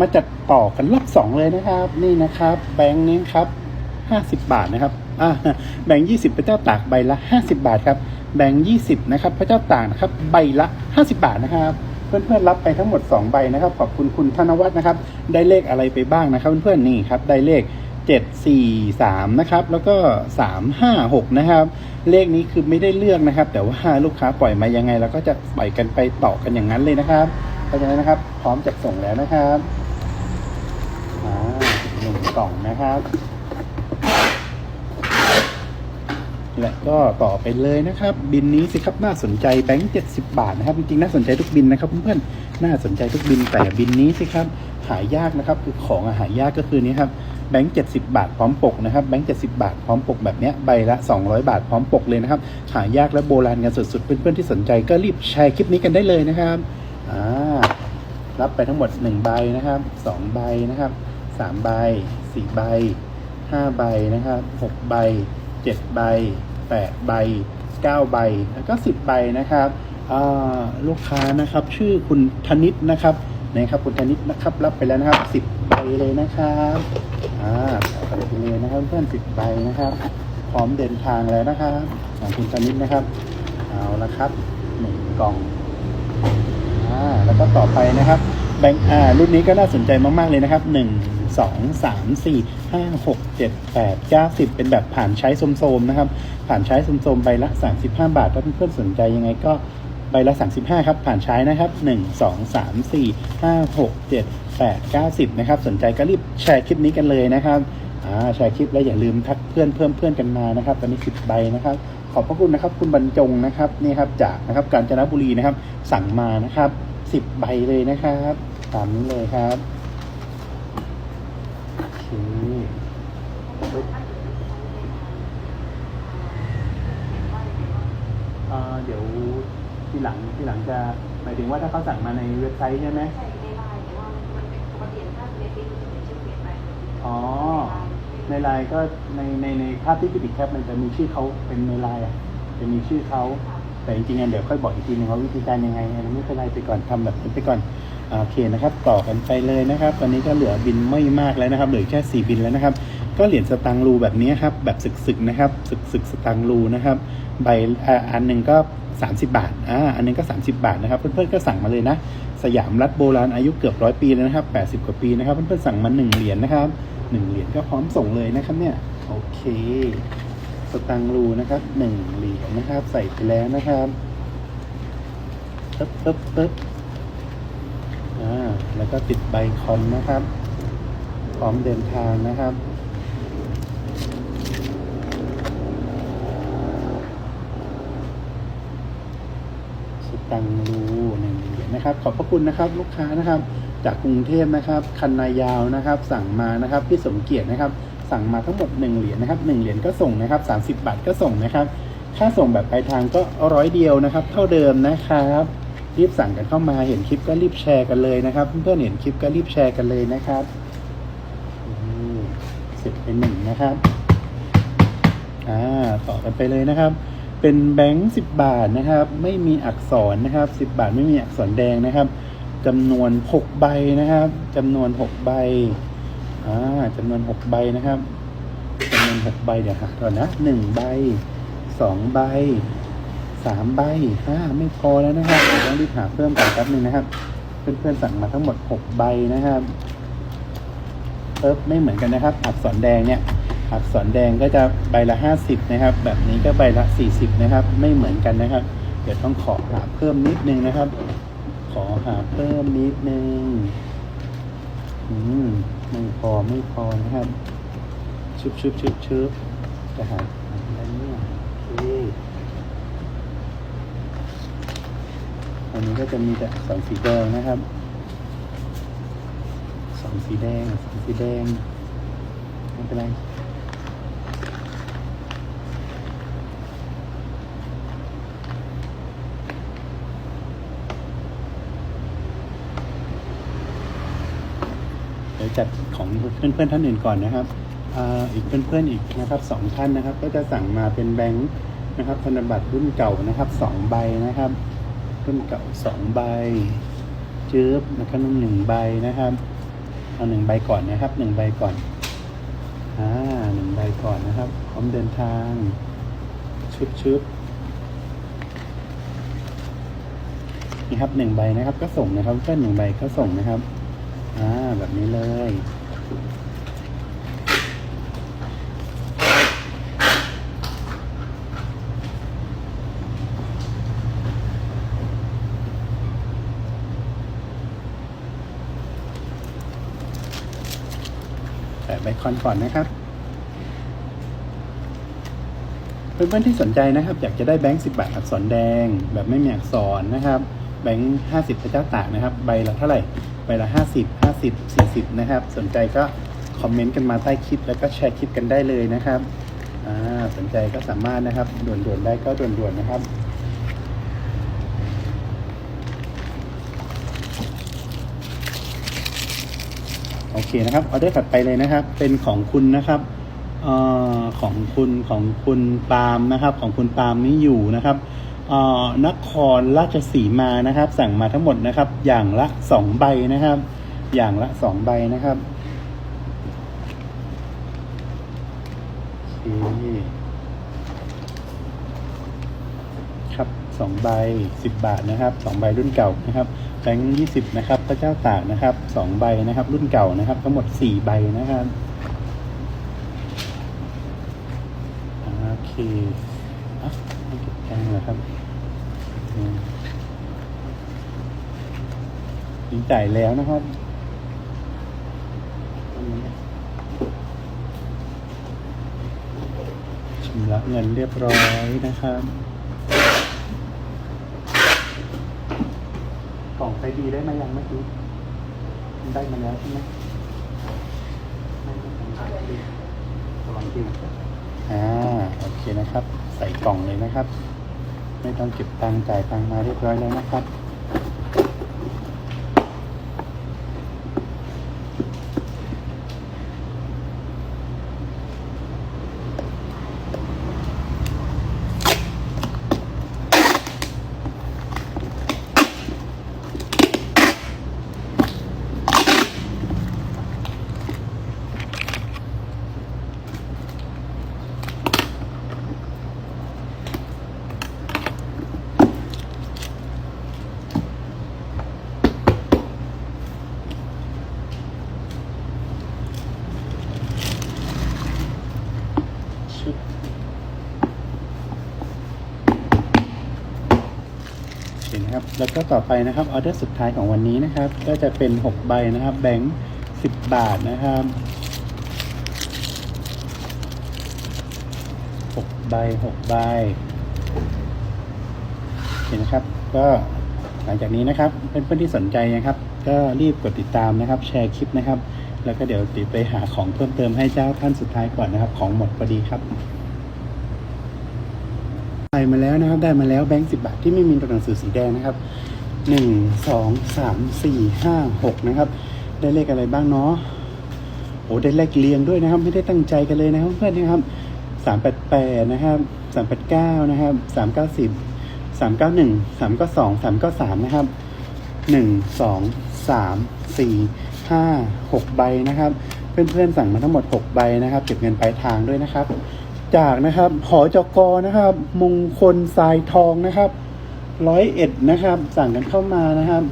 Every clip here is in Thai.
มาจัดต่อกันรอบสองเลยนะครับ นี่นะครับ แบงค์นี้ครับห้าสิบบาทนะครับอ่าแบงค์ยี่สิบพระเจ้าตากใบละห้าสิบาทครับแบงค์ยี่สิบนะครับพระเจ้าตากนะครับใบละห้าสิบาทนะครับเพื่อนๆรับไปทั้งหมด 2 ใบนะครับ ขอบคุณคุณธนวัฒน์นะครับ ได้เลขอะไรไปบ้างนะครับ เพื่อนๆนี่ครับได้เลข 7 4 3นะครับแล้วก็ 3 5 6นะครับ เลขนี้คือไม่ได้เลือกนะครับ แต่ว่าลูกค้าปล่อยมายังไงเราก็จะปล่อยกันไปต่อกันอย่างนั้นเลยนะครับเพราะฉะนั้นนะครับ พร้อมจะส่งแล้วนะครับ กล่องนะครับ และก็ต่อไปเลยนะครับ บินนี้สิครับน่าสนใจแบงค์เจ็ดสิบาทนะครับจริงๆน่าสนใจทุกบินนะครับเพื่อนๆน่าสนใจทุกบินแต่บินนี้สิครับหายากนะครับคือของหายากก็คือนี้ครับแบงค์เจ็ดสิบาทพร้อมปกนะครับแบงค์เจ็ดสิบาทพร้อมปกแบบเนี้ยใบละสองร้อยบาทพร้อมปกเลยนะครับหายากและโบราณกันสุดๆเพื่อนๆที่สนใจก็รีบแชร์คลิปนี้กันได้เลยนะครับอ่ารับไปทั้งหมดหนึ่งใบนะครับสองใบนะครับสามใบ สี่ใบห้าใบนะครับหกใบเจ็ดใบแปดใบเก้าใบ แล้วก็สิบใบนะครับลูกค้านะครับชื่อคุณธนิตนะครับนะครับคุณธนิตนะครับรับไปแล้วนะครับสิบใบเลยนะครับอ่าเอาไปเลยนะครับเพื่อนสิบใบนะครับ พร้อมเดินทางแล้วนะครับของคุณธนิตนะครับเอาละครับหนึ่งกล่องอ่าแล้วก็ต่อไปนะครับแบงค์อ่ารุ่นนี้ก็น่าสนใจมากๆเลยนะครับหนึ่ง สองสามสี่ห้าหกเจ็ดแปดเก้าสิบเป็นแบบผ่านใช้โสมๆนะครับ ผ่านใช้โสมๆใบละสามสิบห้าบาท ถ้าเพื่อนๆสนใจยังไงก็ใบละสามสิบห้าครับ ผ่านใช้นะครับหนึ่งสองสามสี่ห้าหกเจ็ดแปดเก้าสิบนะครับ สนใจก็รีบแชร์คลิปนี้กันเลยนะครับอ่าแชร์คลิปแล้วอย่าลืมทักเพื่อนเพิ่มเพื่อนกันมานะครับ ตอนนี้สิบใบนะครับ ขอบพระคุณนะครับ คุณบรรจงนะครับนี่ครับจากนะครับกาญจนบุรีนะครับ สั่งมานะครับสิบใบเลยนะครับ ตามนี้เลยครับโอเคเอ่อเดี๋ยวที หลังทีหลังจะหมายถึงว่าถ้าเขาสั่งมาในเว็บไซต์ใช่ไหมใช่ในไลน์แต่ว่ามันเป็นปกติถ้าในเฟซบุ๊กจะเป็นชื่อเฟซไปอ๋อในไลน์ก็ในในในภาพที่ติดแคปมันจะมีชื่อเขาเป็นในไลน์อะจะมีชื่อเขาแต่จริงๆเดี๋ยวค่อยบอกอีกทีนึงว่าวิธีการยังไงนนี้ไม่เป็นไรไปก่อนทำแบบนี้ไปก่อนโอเคนะครับต่อกันไปเลยนะครับ ตอนนี้ก็เหลือบินไม่มากแล้วนะครับเหลือแค่สี่บินแล้วนะครับ ก็เหรียญสตางรูแบบนี้ครับแบบสึกๆนะครับสึกๆสตางรูนะครับใบอันหนึ่งก็ 30 บาทอ่าอันนึงก็ 30 บาทนะครับ เพื่อนๆก็สั่งมาเลยนะ สยามรัฐโบราณอายุเกือบร้อยปีแล้วนะครับ 80 กว่าปีนะครับ เพื่อนๆสั่งมาหนึ่งเหรียญนะครับหนึ่งเหรียญก็พร้อมส่งเลยนะครับเนี่ยโอเค สตังรูนะครับหนึ่งเหรียญนะครับ ใส่ไปแล้วนะครับปึ๊บปึ๊บปึ๊บอ่าแล้วก็ติดใบคอนนะครับ พร้อมเดินทางนะครับ ตังรูหนึ่งเหรียญนะครับ ขอบพระคุณนะครับ ลูกค้านะครับ จากกรุงเทพนะครับ คันนายาวนะครับ สั่งมานะครับพี่สมเกียรตินะครับ สั่งมาทั้งหมด1เหรียญนะครับ1เหรียญก็ส่งนะครับ 30 บาทก็ส่งนะครับ ค่าส่งแบบปลายทางก็ร้อยเดียวนะครับ เท่าเดิมนะครับรีบสั่งกันเข้ามาเห็นคลิปก็รีบแชร์กันเลยนะครับ เพื่อนๆเห็นคลิปก็รีบแชร์กันเลยนะครับเสร็จไปหนึ่งนะครับ อ่าต่อกันไปเลยนะครับ เป็นแบงค์สิบบาทนะครับ ไม่มีอักษรนะครับสิบบาทไม่มีอักษรแดงนะครับจำนวนหกใบนะครับจำนวนหกใบอ่าจำนวนหกใบนะครับจำนวนหกใบเดี๋ยวหาก่อนนะหนึ่งใบสองใบสามใบห้าไม่พอแล้วนะครับเดี๋ยวต้องรีบหาเพิ่มก่อนแป๊บนึงนะครับเพื่อนๆสั่งมาทั้งหมดหกใบนะครับเอิบไม่เหมือนกันนะครับ อักษรแดงเนี่ย อักษรแดงก็จะใบละห้าสิบนะครับ แบบนี้ก็ใบละสี่สิบนะครับ ไม่เหมือนกันนะครับ เดี๋ยวต้องขอหาเพิ่มนิดนึงนะครับ ขอหาเพิ่มนิดนึงอืมไม่พอไม่พอนะครับ ชุบชุบชุบชุบจะหาอะไรเนี่ยโอเคอันนี้ก็จะมีแต่สอักษรสีแดงนะครับสองสีแดงสองสีแดงไม่เป็นไร ดี๋ยวจัดของเพื่อนๆท่านอื่นก่อนนะครับอ,อีกเพื่อนๆอีกนะครับสองท่านนะครับ ก็จะสั่งมาเป็นแบงค์นะครับธนบัตรรุ่นเก่านะครับสองใบนะครับ รุ่นเก่าสองใบจื๊บนะครับหนึ่งใบนะครับเอาหนึ่งใบก่อนนะครับหนึ่งใบก่อนอ่าหนึ่งใบก่อนนะครับพร้อมเดินทางชุบชุบนี่ครับหนึ่งใบนะครับ ก็ส่งนะครับเพื่อนหนึ่งใบก็ส่งนะครับ อ่าแบบนี้เลย แปะใบคอนก่อนนะครับ เพื่อนๆที่สนใจนะครับ อยากจะได้แบงค์สิบาทอักษรแดง แบบไม่มีอักษรนะครับ แบงค์ห้าสิบพระเจ้าตากนะครับ ใบละเท่าไหร่ ใบละห้าสิบห้าสิบสี่สิบนะครับ สนใจก็คอมเมนต์กันมาใต้คลิป แล้วก็แชร์คลิปกันได้เลยนะครับสนใจก็สามารถนะครับด่วนๆได้ก็ด่วนๆนะครับโอเคนะครับออเดอร์ถัดไปเลยนะครับ เป็นของคุณนะครับออของคุณของคุณปาล์มนะครับ ของคุณปาล์มนี่อยู่นะครับ นครราชสีมานะครับ สั่งมาทั้งหมดนะครับ อย่างละสองใบนะครับ อย่างละสองใบนะครับครับสองใบสิบบาทนะครับสองใบรุ่นเก่านะครับแบงค์ยี่สิบนะครับพระเจ้าตากนะครับสองใบนะครับ รุ่นเก่านะครับ ทั้งหมดสี่ใบนะครับโอเค ก็บแพงเหรอครับอืมนี่จ่ายแล้วนะครับอันนี้ชำระเงินเรียบร้อยนะครับกล่องไซดีได้มายังเมื่อกี้ได้มาแล้วใช่ไหมไม่ได้สัมผัสดีระวังดิวอ่า โอเคนะครับ ใส่กล่องเลยนะครับ ไม่ต้องเก็บตังค์จ่ายตังค์มาเรียบร้อยแล้วนะครับ ชุดเห็นครับ แล้วก็ต่อไปนะครับออเดอร์สุดท้ายของวันนี้นะครับ ก็จะเป็นหกใบนะครับ แบงค์สิบบาทนะครับหกใบหกใบเห็นนะครับ ก็หลังจากนี้นะครับเพื่อนๆที่สนใจนะครับ ก็รีบกดติดตามนะครับ แชร์คลิปนะครับ แล้วก็เดี๋ยวติดไปหาของเพิ่มเติมให้เจ้าท่านสุดท้ายก่อนนะครับ ของหมดพอดีครับได้มาแล้วนะครับ ได้มาแล้วแบงค์สิบาทที่ไม่มีตัวหนังสือสีแดงนะครับหนึ่งสองสามสี่ห้าหกนะครับ ได้เลขอะไรบ้างเนาะโอ้ได้เลขเรียงด้วยนะครับ ไม่ได้ตั้งใจกันเลยนะครับเพื่อนๆนะครับสามแปดแปดนะครับสามแปดเก้านะครับสามเก้าสิบสามเก้าหนึ่งสามเก้าสองสามเก้าสามนะครับหนึ่งสองสามสี่ ห้าหกใบนะครับ เพื่อนๆสั่งมาทั้งหมดหกใบนะครับ เก็บเงินปลายทางด้วยนะครับ จากนะครับหอจกนะครับ มงคลทรายทองนะครับร้อยเอ็ดนะครับ สั่งกันเข้ามานะครับ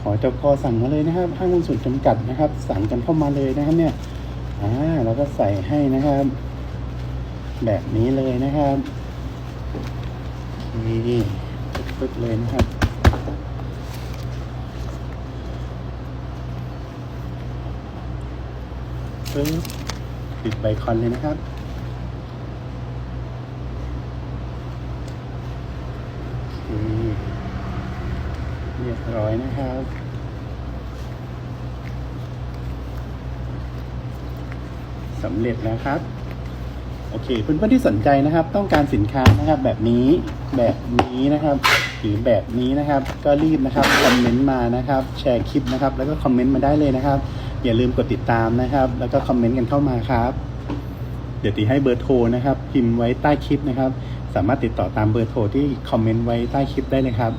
หอจกสั่งมาเลยนะครับห้างหุ้นส่วนจำกัดนะครับ สั่งกันเข้ามาเลยนะครับ เนี่ยอ่าแล้วก็ใส่ให้นะครับ แบบนี้เลยนะครับนี่ปึ๊บเลยนะครับ ปึ๊บปิดใบคอนเลยนะครับเคเรียบร้อยนะครับ สำเร็จแล้วครับ โอเค เพื่อนๆที่สนใจนะครับ ต้องการสินค้านะครับ แบบนี้แบบนี้นะครับหรือแบบนี้นะครับ ก็รีบนะครับคอมเมนต์มานะครับ แชร์คลิปนะครับ แล้วก็คอมเมนต์มาได้เลยนะครับ อย่าลืมกดติดตามนะครับ แล้วก็คอมเมนต์กันเข้ามาครับ เดี๋ยวตีให้เบอร์โทรนะครับ พิมพ์ไว้ใต้คลิปนะครับ สามารถติดต่อตามเบอร์โทรที่คอมเมนต์ไว้ใต้คลิปได้เลยครับ